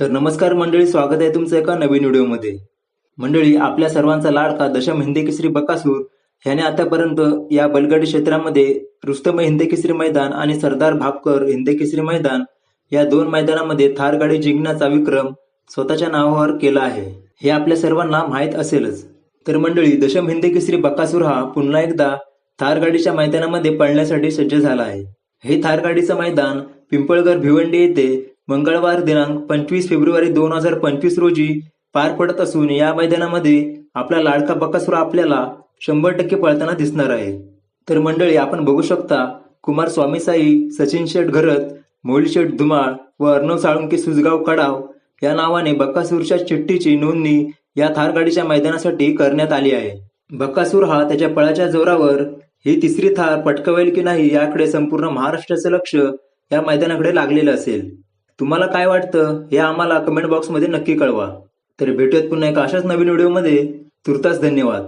तर नमस्कार मंडळी स्वागत आहे तुमचं एका नवीन व्हिडिओमध्ये. मंडळी आपल्या सर्वांचा लाडका दशम हिंदी केसरी बकासूर ह्याने आतापर्यंत या बलगडी क्षेत्रामध्ये रुस्तम हिंदी केसरी मैदान आणि सरदार भापकर हिंदी केसरी मैदान या दोन मैदानामध्ये थार गाडी जिंकण्याचा विक्रम स्वतःच्या नावावर केला आहे. हे आपल्या सर्वांना माहीत असेलच. तर मंडळी दशम हिंदी केसरी बकासूर हा पुन्हा एकदा थार गाडीच्या मैदानामध्ये पळण्यासाठी सज्ज झाला आहे. हे थार गाडीचं मैदान पिंपळगर भिवंडी येथे मंगळवार दिनांक पंचवीस फेब्रुवारी दोन हजार पंचवीस रोजी पार पडत असून या मैदानामध्ये आपला लाडका बकासूर आपल्याला शंभर टक्के पळताना दिसणार आहे. तर मंडळी आपण बघू शकता कुमार स्वामी साई सचिन शेठ घरत मोहिल शेठ धुमाळ व अर्णव साळुंके सुजगाव कडाव या नावाने बकासूरच्या चिठ्ठीची नोंदणी या थार गाडीच्या मैदानासाठी करण्यात आली आहे. बकासूर हा त्याच्या पळाच्या जोरावर ही तिसरी थार पटकवेल की नाही याकडे संपूर्ण महाराष्ट्राचं लक्ष या मैदानाकडे लागलेलं असेल. तुम्हाला काय वाटतं हे आम्हाला कमेंट बॉक्समध्ये नक्की कळवा. तर भेटूयात पुन्हा एका अशाच नवीन व्हिडिओमध्ये तुर्तास धन्यवाद.